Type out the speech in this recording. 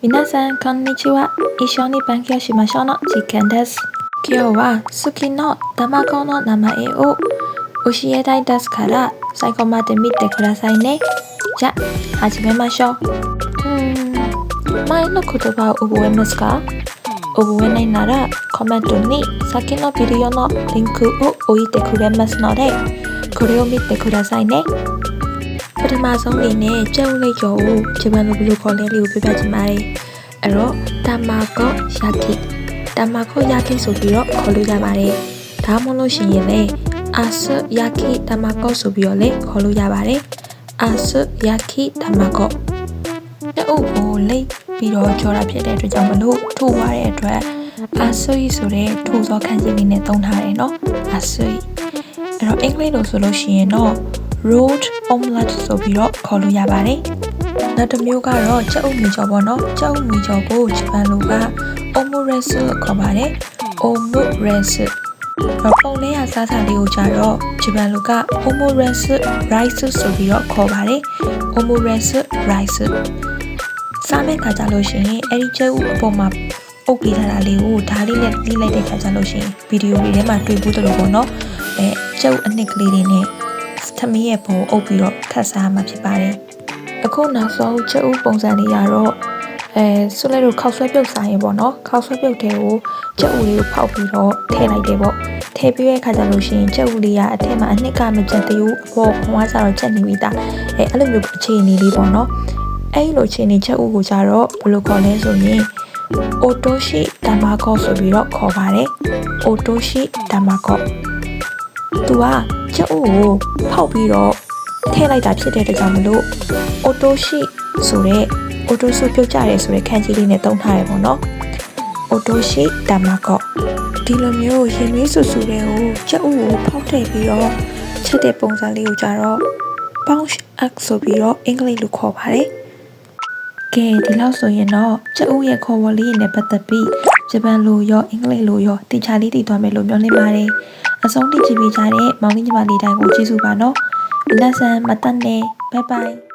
皆さんこんにちは。一緒に勉強しましょうの時間です。今日は好きの卵の名前を教えたいですから最後まで見てくださいね。じゃあ始めましょう。うん前の言葉を覚えますか？覚えないならコメントに先のビデオのリンクを置いてくれますのでこれを見てくださいね。 ပထမဆုံးအနေနဲ့ကျုပ်လိတ်ကျော်ကိုဂျပန်လိုဘယ်လိုခေါ်လဲလေးကိုပြပြချင်ပါတယ်အဲ့တော့တာမာကောယာကိတာမာကောယာကိဆိုပြီးတော့ခေါ်လို့ရပါတယ်ဒါမှမဟုတ်လို့ရှိရင်လည်းအာဆယာကိတာမာကောဆိုပြီးတော့လည်းခေါ်လို့ရပါတယ်အာဆယာကိတာမာကောတအုပ်ကိုလိတ်ပြီးတော့ကြော်တာဖြစ်တဲ့အတွက်ကြောင့်မလို့ထိုးသွားတဲ့အတွက်အာဆရီဆိုတဲ့ထိုးသောခန်းကြီးလေးနဲ့သုံးထားတယ်နော်အာဆရီအဲ့တော့အင်္ဂလိပ်လိုဆိုလို့ရှိရင်တော့ road omelette ဆိုပြီးတော့ခေါ်လို့ရပါတယ်။နောက်တစ်မျိုးကတော့ချက်အုပ်မီကျော်ပေါ့နော်။ချက်အုပ်မီကျော်ကိုဂျပန်လိုက omuresu လို့ခေါ်ပါတယ်။ omuresu တော့ပုံလေးရစားစာလေးကိုကြတော့ဂျပန်လိုက omuresu rice ဆိုပြီးတော့ခေါ်ပါတယ်။ omuresu rice စားမဲ့ခါကြလို့ရှိရင်အဲ့ဒီချက်အုပ်အပေါ်မှာပုတ်ပေးထားတာလေးကိုဓာတ်လေးနဲ့လိလိုက်တဲ့ခါကြလို့ရှိရင်ဗီဒီယိုလေးထဲမှာတွေ့ဖို့တလို့ပေါ့နော်။အဲချက်အုပ်အနှစ်ကလေးတွေနဲ့ သမီးရဲ့ပုံအုပ်ပြီးတော့ခတ်စားမှာဖြစ်ပါတယ်။အခုနောက်ဆုံးချက်ဥပုံစံလေးရတော့အဲဆွလဲတို့ခောက်ဆွဲပြုတ်စားရင်ပေါ့နော်ခောက်ဆွဲပြုတ်တဲ့ကိုချက်ဥလေးကိုဖောက်ပြီးတော့ထည့်လိုက်တယ်ပေါ့ထည့်ပြီးတဲ့အခါကျလို့ရှိရင်ချက်ဥလေးကအထက်မှာအနှစ်ကမကျက်သေးဘူးအပေါ်ခွန်အားကြတော့ချက်နေပြီသားအဲအဲ့လိုမျိုးအခြေအနေလေးပေါ့နော်အဲ့လိုအခြေအနေချက်ဥကိုကြတော့ဘယ်လိုခေါ်လဲဆိုရင်အိုတိုရှိတမကောဆိုပြီးတော့ခေါ်ပါတယ်အိုတိုရှိတမကောသူက ချက်ဥကိုဖောက်ပြီးတော့ထည့်လိုက်တာဖြစ်တဲ့အတွက်ကြောင့်မလို့အိုတိုရှိဆိုတဲ့အိုတိုစုပြုတ်ကြရဲဆိုတဲ့ခန်းကြီးလေးနဲ့တုံးထားရပေါ့နော်အိုတိုရှိတမကောဒီလိုမျိုးရင်နှွေးဆူဆူတွေကိုချက်ဥကိုဖောက်ထည့်ပြီးတော့ချက်တဲ့ပုံစံလေးကိုကြတော့ bounce up ဆိုပြီးတော့အင်္ဂလိပ်လိုခေါ်ပါတယ်ကဲဒီလောက်ဆိုရင်တော့ချက်ဥရဲ့ခေါ်ဝေါ်လေးနဲ့ပတ်သက်ပြီး ဂျပန်လိုရောအင်္ဂလိပ်လိုရောတိကျလေးတည်သွားမယ်လို့မျှော်လင့်ပါတယ်အဆုံးထိကြည့်ပေးကြတဲ့မောင်လေးညီမလေးတိုင်းကိုကျေးဇူးပါနော်皆さんまたねバイバイ